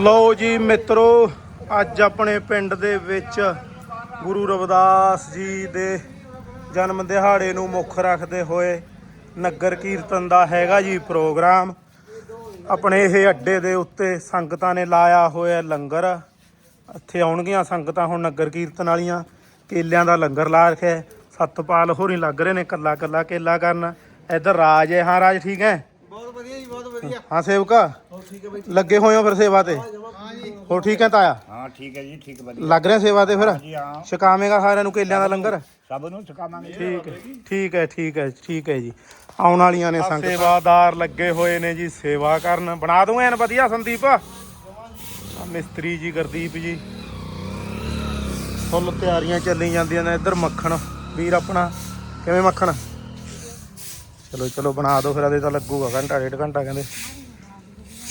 ਲਓ ਜੀ ਮਿੱਤਰੋ, ਅੱਜ ਆਪਣੇ ਪਿੰਡ ਦੇ ਵਿੱਚ ਗੁਰੂ ਰਵਿਦਾਸ ਜੀ ਦੇ ਜਨਮ ਦਿਹਾੜੇ ਨੂੰ ਮੁੱਖ ਰੱਖਦੇ ਹੋਏ ਨਗਰ ਕੀਰਤਨ ਦਾ ਹੈਗਾ ਜੀ ਪ੍ਰੋਗਰਾਮ। ਆਪਣੇ ਇਹ ਅੱਡੇ ਦੇ ਉੱਤੇ ਸੰਗਤਾਂ ਨੇ ਲਾਇਆ ਹੋਇਆ ਲੰਗਰ। ਇੱਥੇ ਆਉਣਗੀਆਂ ਸੰਗਤਾਂ ਹੁਣ ਨਗਰ ਕੀਰਤਨ ਵਾਲੀਆਂ। ਕੇਲਿਆਂ ਦਾ ਲੰਗਰ ਲਾ ਰੱਖਿਆ। ਹੈ। ਸਤਪਾਲ ਹੋਰੀ ਲੱਗ ਰਹੇ ਨੇ ਕੱਲਾ ਕੱਲਾ ਕੇਲਾ ਕਰਨ। ਇੱਧਰ ਰਾਜ ਹੈ। ਹਾਂ, ਰਾਜ ਠੀਕ ਹੈ? ਬਹੁਤ ਵਧੀਆ। ਹਾਂ ਸੇਵਕਾ? ਹੋਰ ਠੀਕ ਹੈ ਬਾਈ ਲੱਗੇ ਹੋਏ ਹੋ ਫਿਰ ਸੇਵਾ ਤੇ? ਹਾਂ ਜੀ। ਹੋ ਠੀਕ ਹੈ ਤਾਇਆ? ਹਾਂ ਠੀਕ ਹੈ ਜੀ ਠੀਕ ਵਧੀਆ। ਲੱਗ ਰਿਹਾ ਸੇਵਾ ਤੇ ਫਿਰ? ਜੀ ਹਾਂ। ਛਕਾਵੇਂਗਾ ਸਾਰਿਆਂ ਨੂੰ ਕੇਲਿਆਂ ਦਾ ਲੰਗਰ? ਸਭ ਨੂੰ ਸਿਖਾਵਾਂਗੇ ਠੀਕ ਹੈ ਠੀਕ ਹੈ ਠੀਕ ਹੈ ਠੀਕ ਹੈ ਜੀ। ਆਉਣ ਵਾਲੀਆਂ ਨੇ ਸੰਗਤਾਂ। ਸੇਵਾਦਾਰ ਲੱਗੇ ਹੋਏ ਨੇ ਜੀ ਸੇਵਾ ਕਰਨ। ਬਣਾ ਦੂੰ ਐਨ ਵਧੀਆ ਸੰਦੀਪ। ਮਿਸਤਰੀ ਜੀ ਗੁਰਦੀਪ ਜੀ। ਫੁੱਲ ਤਿਆਰੀਆਂ ਚੱਲੀ ਜਾਂਦੀਆਂ ਨੇ। ਇੱਧਰ ਮੱਖਣ। ਵੀਰ ਆਪਣਾ ਕਿਵੇਂ ਮੱਖਣ? ਚਲੋ ਚਲੋ ਬਣਾ ਦਿਓ ਫਿਰ ਇਹਦੇ ਤਾਂ ਲੱਗੂਗਾ ਘੰਟਾ ਡੇਢ ਘੰਟਾ ਕਹਿੰਦੇ।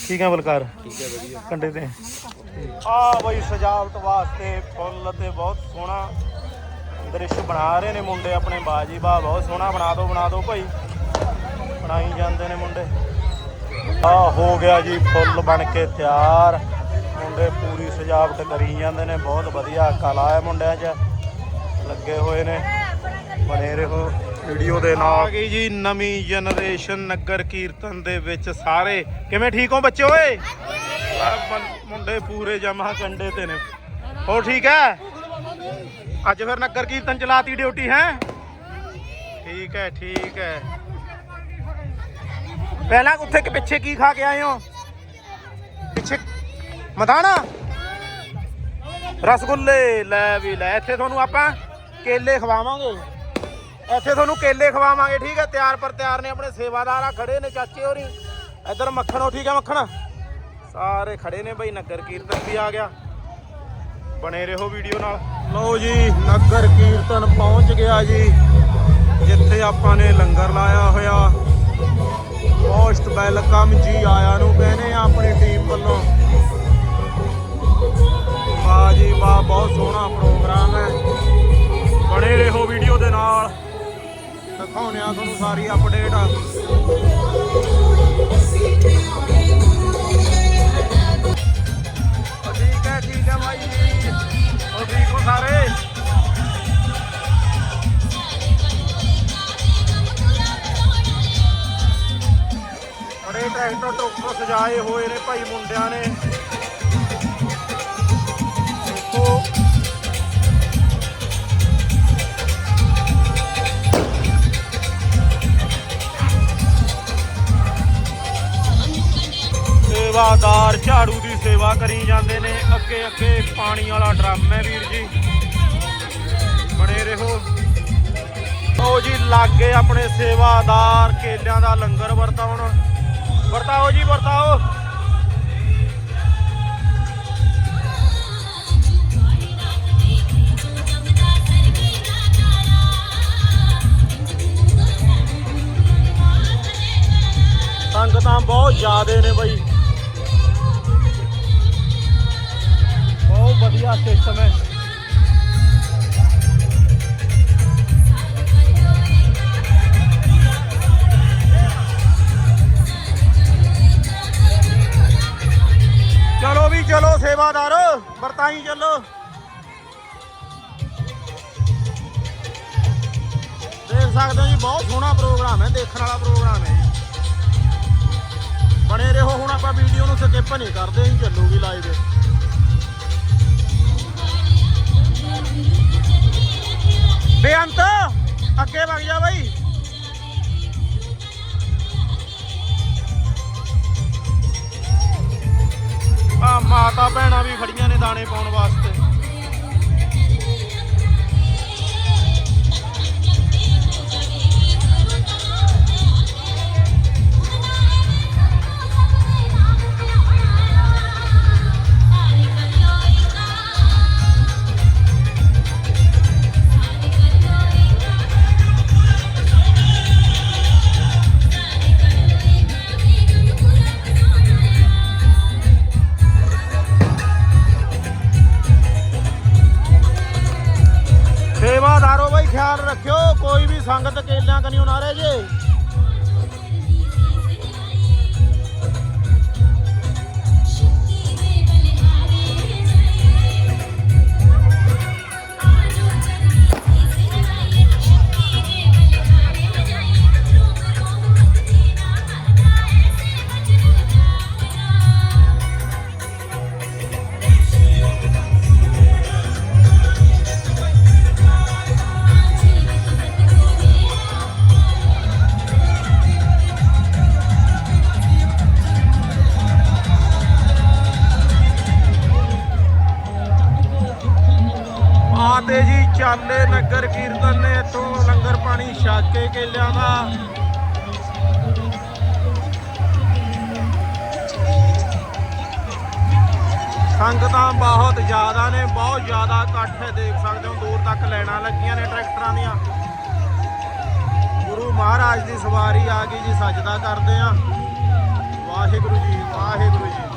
ਠੀਕ ਹੈ ਬਲਕਾਰ? ਠੀਕ ਹੈ ਵਧੀਆ। ਘੰਟੇ ਤੇ। ਆ ਬਈ ਸਜਾਵਟ ਵਾਸਤੇ ਫੁੱਲ ਤੇ ਬਹੁਤ ਸੋਹਣਾ ਦ੍ਰਿਸ਼ ਬਣਾ ਰਹੇ ਨੇ ਮੁੰਡੇ ਆਪਣੇ ਬਾਜੀ ਬਾ ਬਹੁਤ ਸੋਹਣਾ ਬਣਾ ਦਿਓ ਬਣਾ ਦਿਓ ਭਾਈ। ਬਣਾਈ ਜਾਂਦੇ ਨੇ ਮੁੰਡੇ। ਆ ਹੋ ਗਿਆ ਜੀ ਫੁੱਲ ਬਣ ਕੇ ਤਿਆਰ। ਮੁੰਡੇ ਪੂਰੀ ਸਜਾਵਟ ਕਰੀ ਜਾਂਦੇ ਨੇ ਬਹੁਤ ਵਧੀਆ ਕਲਾ ਹੈ ਮੁੰਡਿਆਂ 'ਚ। ਲੱਗੇ ਹੋਏ ਨੇ। ਬਣੇ ਰਹੋ ਵੀਡੀਓ ਦੇ ਨਾਲ। ਆ ਗਈ ਜੀ ਨਵੀਂ ਜਨਰੇਸ਼ਨ ਨਗਰ ਕੀਰਤਨ ਦੇ ਵਿੱਚ ਸਾਰੇ। ਕਿਵੇਂ ਠੀਕ ਹੋ ਬੱਚੇ ਓਏ? ਮੁੰਡੇ ਪੂਰੇ ਜਮਾ ਕੰਡੇ ਤੇ ਨੇ। ਹੋਰ ਠੀਕ ਹੈ ਅੱਜ ਫਿਰ ਨਗਰ ਕੀਰਤਨ ਚਲਾਤੀ ਡਿਊਟੀ ਹੈ? ਠੀਕ ਹੈ ਠੀਕ ਹੈ ਪਹਿਲਾਂ ਉੱਥੇ ਕਿ ਪਿੱਛੇ ਕੀ ਖਾ ਕੇ ਆਏ ਹੋ? ਪਿੱਛੇ ਮਦਾਨਾ ਰਸਗੁੱਲੇ ਲੈ ਵੀ ਲੈ, ਇੱਥੇ ਤੁਹਾਨੂੰ ਆਪਾਂ ਕੇਲੇ ਖਵਾਵਾਂਗੇ। ਇੱਥੇ ਤੁਹਾਨੂੰ ਕੇਲੇ ਖਵਾਵਾਂਗੇ, ਠੀਕ ਹੈ? ਤਿਆਰ ਪਰ ਤਿਆਰ ਨੇ ਆਪਣੇ ਸੇਵਾਦਾਰ ਆ, ਖੜੇ ਨੇ ਚਾਚੇ ਹੋਰੀ। ਇੱਧਰ ਮੱਖਣ ਠੀਕ ਹੈ ਮੱਖਣ? ਸਾਰੇ ਖੜੇ ਨੇ ਬਈ, ਨਗਰ ਕੀਰਤਨ ਵੀ ਆ ਗਿਆ। ਬਣੇ ਰਹੋ ਵੀਡੀਓ ਨਾਲ। ਲਓ ਜੀ, ਨਗਰ ਕੀਰਤਨ ਪਹੁੰਚ ਗਿਆ ਜੀ। ਜਿੱਥੇ ਆਪਾਂ ਨੇ ਲੰਗਰ ਲਾਇਆ ਹੋਇਆ। ਮੋਸਟ ਵੈਲਕਮ ਜੀ ਆਇਆਂ ਨੂੰ ਕਹਿੰਦੇ ਆ ਆਪਣੀ ਟੀਮ ਵੱਲੋਂ। ਵਾਹ ਜੀ ਵਾਹ, ਬਹੁਤ ਸੋਹਣਾ ਪ੍ਰੋਗਰਾਮ ਹੈ। ਬਣੇ ਰਹੋ ਵੀਡੀਓ ਦੇ ਨਾਲ। ਦਿਖਾਉਂਦੇ ਆ ਤੁਹਾਨੂੰ ਸਾਰੀ ਅਪਡੇਟ ਠੀਕ ਹੈ ਠੀਕ ਹੈ ਭਾਈ ਜੀ। ਉਹ ਠੀਕ ਹੋ ਸਾਰੇ? ਬੜੇ ਟਰੈਕਟਰ ਟੋਕਰ ਸਜਾਏ ਹੋਏ ਨੇ ਭਾਈ ਮੁੰਡਿਆਂ ਨੇ। ਦੇਖੋ ਸੇਵਾਦਾਰ ਝਾੜੂ ਦੀ ਸੇਵਾ ਕਰੀ ਜਾਂਦੇ ਨੇ। ਅੱਗੇ ਅੱਗੇ ਪਾਣੀ ਵਾਲਾ ਡਰਮ ਹੈ ਵੀਰ ਜੀ। ਬਣੇ ਰਹੋ। ਉਹ ਜੀ, ਲਾਗੇ ਆਪਣੇ ਸੇਵਾਦਾਰ ਕੇਲਿਆਂ ਦਾ ਲੰਗਰ ਵਰਤਾਉਣ। ਵਰਤਾਓ ਜੀ, ਵਰਤਾਓ। ਸੰਗਤਾਂ ਬਹੁਤ ਜ਼ਿਆਦੇ ਨੇ ਬਈ। ਵਧੀਆ ਸਿਸਟਮ ਹੈ। ਚਲੋ ਵੀ ਚਲੋ ਸੇਵਾਦਾਰ, ਵਰਤਾਈ ਚੱਲੋ। ਦੇਖ ਸਕਦੇ ਹੋ ਜੀ, ਬਹੁਤ ਸੋਹਣਾ ਪ੍ਰੋਗਰਾਮ ਹੈ, ਦੇਖਣ ਵਾਲਾ ਪ੍ਰੋਗਰਾਮ ਹੈ ਜੀ। ਬਣੇ ਰਹੋ, ਹੁਣ ਆਪਾਂ ਵੀਡੀਓ ਨੂੰ ਸਕਿਪ ਨਹੀਂ ਕਰਦੇ, ਅਸੀਂ ਚੱਲੂਗੀ ਲਾਈਵ ਬੇਅੰਤ ਅੱਗੇ ਵਗ ਜਾ ਬਾਈ। ਆ ਮਾਤਾ ਭੈਣਾਂ ਵੀ ਖੜੀਆਂ ਨੇ ਦਾਣੇ ਪਾਉਣ ਵਾਸਤੇ। ਰੱਖਿਓ ਕੋਈ ਵੀ ਸੰਗਤ ਕੇਲਿਆਂ ਕਨੀ ਨਾ ਰਹਿ ਜੇ। ਜੀ ਚਾਲੇ ਨਗਰ ਕੀਰਤਨ ਨੇ ਇੱਥੋਂ ਲੰਗਰ ਪਾਣੀ ਛਕ ਕੇ ਕੇਲਿਆਂ ਦਾ। ਸੰਗਤਾਂ ਬਹੁਤ ਜ਼ਿਆਦਾ ਨੇ, ਬਹੁਤ ਜ਼ਿਆਦਾ ਇਕੱਠ ਹੈ, ਦੇਖ ਸਕਦੇ ਹੋ, ਦੂਰ ਤੱਕ ਲੈਣਾ ਲੱਗੀਆਂ ਨੇ ਟਰੈਕਟਰਾਂ ਦੀਆਂ। ਗੁਰੂ ਮਹਾਰਾਜ ਦੀ ਸਵਾਰੀ ਆ ਗਈ ਜੀ, ਸਜਦਾ ਕਰਦੇ ਆ ਵਾਹਿਗੁਰੂ ਜੀ ਵਾਹਿਗੁਰੂ ਜੀ।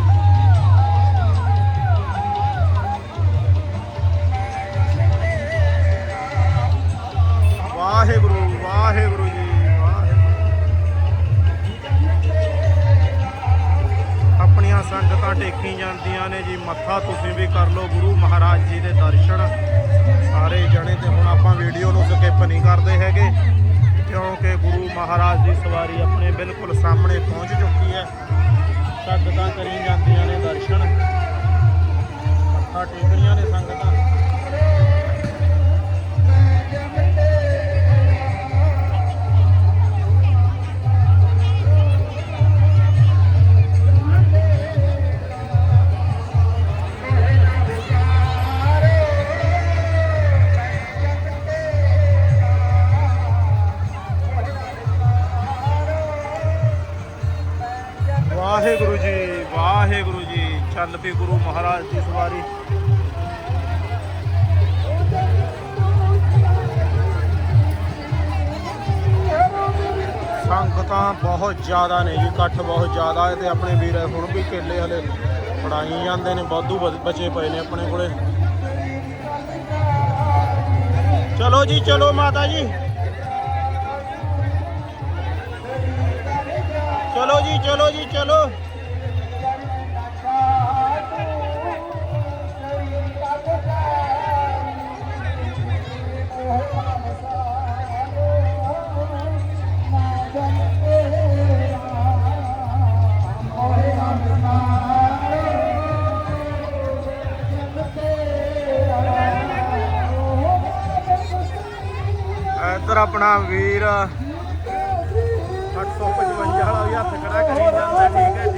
ਵਾਹਿਗੁਰੂ ਵਾਹਿਗੁਰੂ ਜੀ ਆਪਣੀਆਂ ਸੰਗਤਾਂ ਟੇਕੀ ਜਾਂਦੀਆਂ ਨੇ ਜੀ, ਮੱਥਾ ਤੁਸੀਂ ਵੀ ਕਰ ਲਓ, ਗੁਰੂ ਮਹਾਰਾਜ ਜੀ ਦੇ ਦਰਸ਼ਨ। ਸਾਰੇ ਜਣੇ ਤੇ ਹੁਣ ਆਪਾਂ ਵੀਡੀਓ ਨੂੰ ਸਕਿਪ ਨਹੀਂ ਕਰਦੇ ਹੈਗੇ, ਕਿਉਂਕਿ ਗੁਰੂ ਮਹਾਰਾਜ ਦੀ ਸਵਾਰੀ ਆਪਣੇ ਬਿਲਕੁਲ ਸਾਹਮਣੇ ਪਹੁੰਚ ਚੁੱਕੀ ਹੈ। ਸੰਗਤਾਂ ਕਰੀ ਜਾਂਦੀਆਂ ਨੇ ਦਰਸ਼ਨ। ਮੱਥਾ ਟੇਕ ਰਹੀਆਂ ਨੇ ਸੰਗਤਾਂ। ਵਾਹਿਗੁਰੂ ਜੀ ਵਾਹਿਗੁਰੂ ਜੀ ਚੱਲ ਪਈ ਗੁਰੂ ਮਹਾਰਾਜ ਦੀ ਸਵਾਰੀ। ਸੰਗਤਾਂ ਬਹੁਤ ਜ਼ਿਆਦਾ ਨੇ ਜੀ, ਇਕੱਠ ਬਹੁਤ ਜ਼ਿਆਦਾ ਹੈ ਤੇ ਆਪਣੇ ਵੀਰ ਹੁਣ ਵੀ ਕੇਲੇ ਹਲੇ ਫੜਾਈ ਜਾਂਦੇ ਨੇ ਵਾਧੂ, ਬਚੇ ਪਏ ਨੇ ਆਪਣੇ ਕੋਲੇ। ਚਲੋ ਜੀ, ਚਲੋ ਮਾਤਾ ਜੀ। ਜੀ ਚਲੋ ਜੀ ਚਲੋ। ਇੱਧਰ ਆਪਣਾ ਵੀਰ ਵੀ